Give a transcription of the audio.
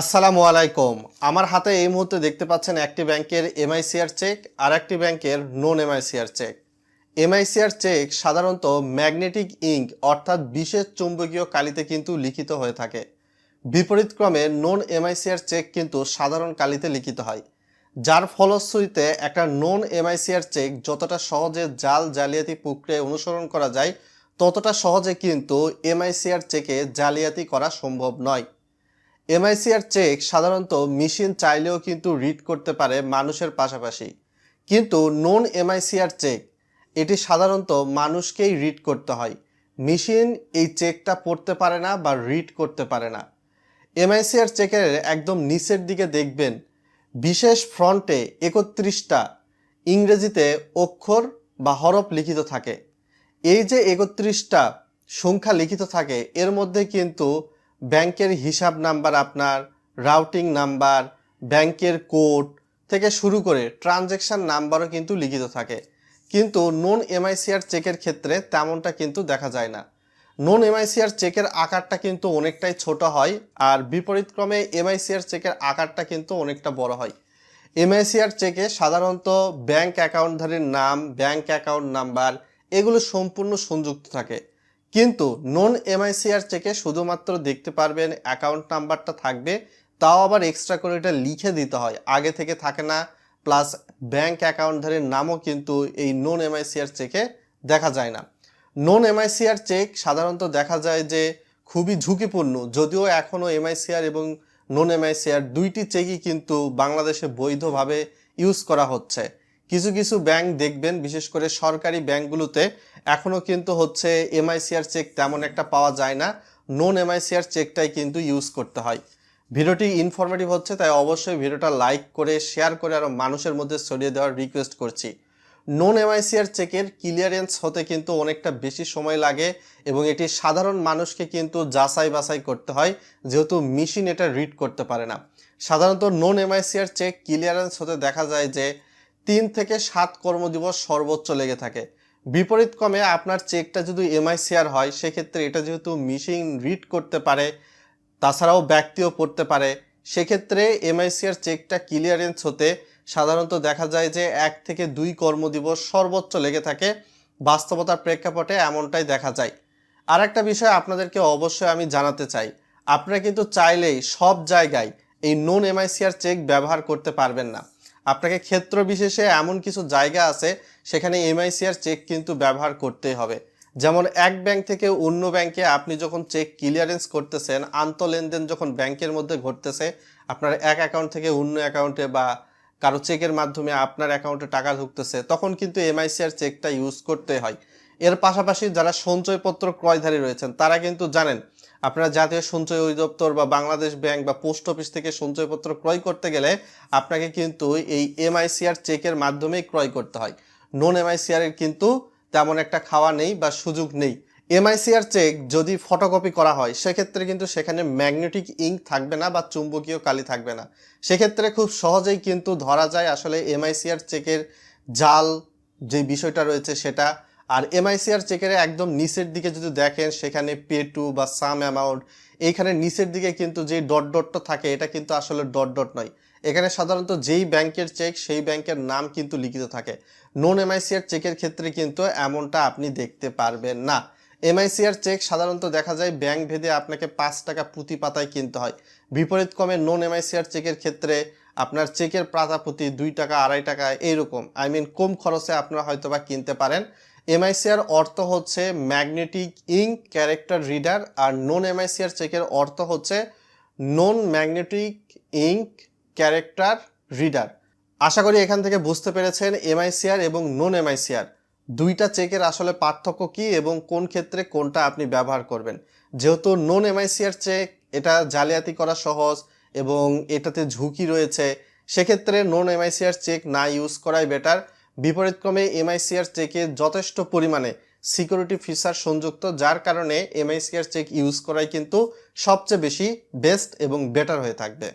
আসসালামু আলাইকুম। আমার হাতে এই মুহূর্তে দেখতে পাচ্ছেন একটি ব্যাংকের এমআইসিআর চেক আর একটি ব্যাংকের non MICR cheque. MICR cheque সাধারণত ম্যাগনেটিক ইঙ্ক অর্থাৎ বিশেষ চুম্বকীয় কালিতে কিন্তু লিখিত হয়ে থাকে। বিপরীতক্রমে নন এমআইসিআর চেক কিন্তু সাধারণ কালিতে লিখিত হয়। যার ফলশ্রুতিতে একটা নন এমআইসিআর চেক যতটা সহজে জাল জালিয়াতি প্রক্রিয়ায় অনুসরণ করা যায়, ততটা সহজে কিন্তু এমআইসিআর চেকে জালিয়াতি করা সম্ভব নয়। এমআইসিআর চেক সাধারণত মেশিন চাইলেও কিন্তু রিড করতে পারে মানুষের পাশাপাশি। কিন্তু নন এমআইসিআর চেক, এটি সাধারণত মানুষকেই রিড করতে হয়। মেশিন এই চেকটা পড়তে পারে না বা রিড করতে পারে না। এমআইসিআর চেকের একদম নিচের দিকে দেখবেন, বিশেষ ফ্রন্টে একত্রিশটা ইংরেজিতে অক্ষর বা হরফ লিখিত থাকে। এই যে একত্রিশটা সংখ্যা লিখিত থাকে, এর মধ্যে কিন্তু ব্যাংকের হিসাব নাম্বার আপনার, রাউটিং নাম্বার, ব্যাংকের কোড থেকে শুরু করে ট্রানজ্যাকশন নাম্বারও কিন্তু লিখিত থাকে। কিন্তু নন এমআইসিআর চেকের ক্ষেত্রে তেমনটা কিন্তু দেখা যায় না। নন এমআইসিআর চেকের আকারটা কিন্তু অনেকটাই ছোট হয় আর বিপরীতক্রমে এমআইসিআর চেকের আকারটা কিন্তু অনেকটা বড় হয়। এমআইসিআর চেকে সাধারণত ব্যাংক অ্যাকাউন্টধারীর নাম, ব্যাংক অ্যাকাউন্ট নাম্বার এগুলো সম্পূর্ণ সংযুক্ত থাকে। কিন্তু নন এমআইসিআর চেকে শুধুমাত্র দেখতে পারবেন অ্যাকাউন্ট নাম্বারটা থাকবে, তাও আবার এক্সট্রা করে এটা লিখে দিতে হয়। আগে থেকে থাকে না প্লাস ব্যাংক অ্যাকাউন্টধারীর নামও কিন্তু এই নন এমআইসিআর চেকে দেখা যায় না। নন এমআইসিআর চেক সাধারণত দেখা যায় যে খুবই ঝুঁকিপূর্ণ, যদিও এখনও এমআইসিআর এবং নন এমআইসিআর দুইটি চেকই কিন্তু বাংলাদেশে বৈধভাবে ইউজ করা হচ্ছে। কিছু কিছু ব্যাংক দেখবেন, বিশেষ করে সরকারি ব্যাংকগুলোতে এখনও কিন্তু হচ্ছে এমআইসিআর চেক তেমন একটা পাওয়া যায় না। নন এমআইসিআর চেকটাই কিন্তু ইউজ করতে হয়। ভিডিওটি ইনফরমেটিভ হচ্ছে, তাই অবশ্যই ভিডিওটা লাইক করে শেয়ার করে আরও মানুষের মধ্যে ছড়িয়ে দেওয়ার রিকোয়েস্ট করছি। নন এমআইসিআর চেকের ক্লিয়ারেন্স হতে কিন্তু অনেকটা বেশি সময় লাগে এবং এটি সাধারণ মানুষকে কিন্তু যাচাই বাছাই করতে হয়, যেহেতু মেশিন এটা রিড করতে পারে না। সাধারণত নন এমআইসিআর চেক ক্লিয়ারেন্স হতে দেখা যায় যে তিন থেকে সাত কর্মদিবস সর্বোচ্চ লেগে থাকে। বিপরীতক্রমে আপনার চেকটা যদি এমআইসিআর হয়, সেক্ষেত্রে এটা যেহেতু মেশিন রিড করতে পারে, তাছাড়াও ব্যক্তিও পড়তে পারে, সেক্ষেত্রে এমআইসিআর চেকটা ক্লিয়ারেন্স হতে সাধারণত দেখা যায় যে এক থেকে দুই কর্মদিবস সর্বোচ্চ লেগে থাকে। বাস্তবতার প্রেক্ষাপটে এমনটাই দেখা যায়। আর একটা বিষয় আপনাদেরকে অবশ্যই আমি জানাতে চাই, আপনারা কিন্তু চাইলেই সব জায়গায় এই নন এমআইসিআর চেক ব্যবহার করতে পারবেন না। আপনাকে ক্ষেত্র বিশেষে এমন কিছু জায়গা আছে, সেখানে এমআইসিআর চেক কিন্তু ব্যবহার করতেই হবে। যেমন এক ব্যাংক থেকে অন্য ব্যাংকে আপনি যখন চেক ক্লিয়ারেন্স করতেছেন আন্ত লেনদেন যখন ব্যাংকের মধ্যে ঘটতেছে, আপনার এক অ্যাকাউন্ট থেকে অন্য অ্যাকাউন্টে বা কারও চেকের মাধ্যমে আপনার অ্যাকাউন্টে টাকা ঢুকতেছে, তখন কিন্তু এমআইসিআর চেকটা ইউজ করতে হয়। এর পাশাপাশি যারা সঞ্চয়পত্র ক্রয়ধারী রয়েছেন, তারা কিন্তু জানেন আপনারা জাতীয় সঞ্চয় অধিদপ্তর বা বাংলাদেশ ব্যাংক বা পোস্ট অফিস থেকে সঞ্চয়পত্র ক্রয় করতে গেলে আপনাকে কিন্তু এই এমআইসিআর চেকের মাধ্যমেই ক্রয় করতে হয়। নন এমআইসিআর এর কিন্তু তেমন একটা খাওয়া নেই বা সুযোগ নেই। এমআইসিআর চেক যদি ফটোকপি করা হয়, সেক্ষেত্রে কিন্তু সেখানে ম্যাগনেটিক ইঙ্ক থাকবে না বা চুম্বকীয় কালি থাকবে না। সেক্ষেত্রে খুব সহজেই কিন্তু ধরা যায় আসলে এমআইসিআর চেকের জাল যে বিষয়টা রয়েছে সেটা আর এমআইসিআর চেকের একদম নিচের দিকে যদি দেখেন, সেখানে পে টু বা সাম অ্যামাউন্ট এইখানে নিচের দিকে কিন্তু যে ডট ডটটা থাকে, এটা কিন্তু আসলে ডট ডট নয়। এখানে সাধারণত যেই ব্যাংকের চেক সেই ব্যাংকের নাম কিন্তু লিখিত থাকে। নন এমআইসিআর চেকের ক্ষেত্রে কিন্তু এমনটা আপনি দেখতে পারবেন না। এমআইসিআর চেক সাধারণত দেখা যায় ব্যাংক ভেদে আপনাকে পাঁচ টাকা প্রতি পাতায় কিনতে হয়। বিপরীত কমে নন এমআইসিআর চেকের ক্ষেত্রে আপনার চেকের পাতা প্রতি দুই টাকা, আড়াই টাকা এইরকম আই মিন কম খরচে আপনারা হয়তো বা কিনতে পারেন। এমআইসিআর অর্থ হচ্ছে ম্যাগনেটিক ইঙ্ক ক্যারেক্টার রিডার আর নন এমআইসিআর চেকের অর্থ হচ্ছে non magnetic ink character reader আশা করি এখান থেকে বুঝতে পেরেছেন এমআইসিআর এবং নন এমআইসিআর দুইটা চেকের আসলে পার্থক্য কি এবং কোন ক্ষেত্রে কোনটা আপনি ব্যবহার করবেন। যেহেতু নন এমআইসিআর চেক এটা জালিয়াতি করা সহজ এবং এটাতে ঝুঁকি রয়েছে, সেক্ষেত্রে নন এমআইসিআর চেক না ইউজ করাই বেটার বিপরীতক্রমে এমআইসিআর চেকে যথেষ্ট পরিমাণে সিকিউরিটি ফিচার সংযুক্ত, যার কারণে এমআইসিআর চেক ইউজ করাই কিন্তু সবচেয়ে বেশি বেস্ট এবং বেটার হয়ে থাকবে।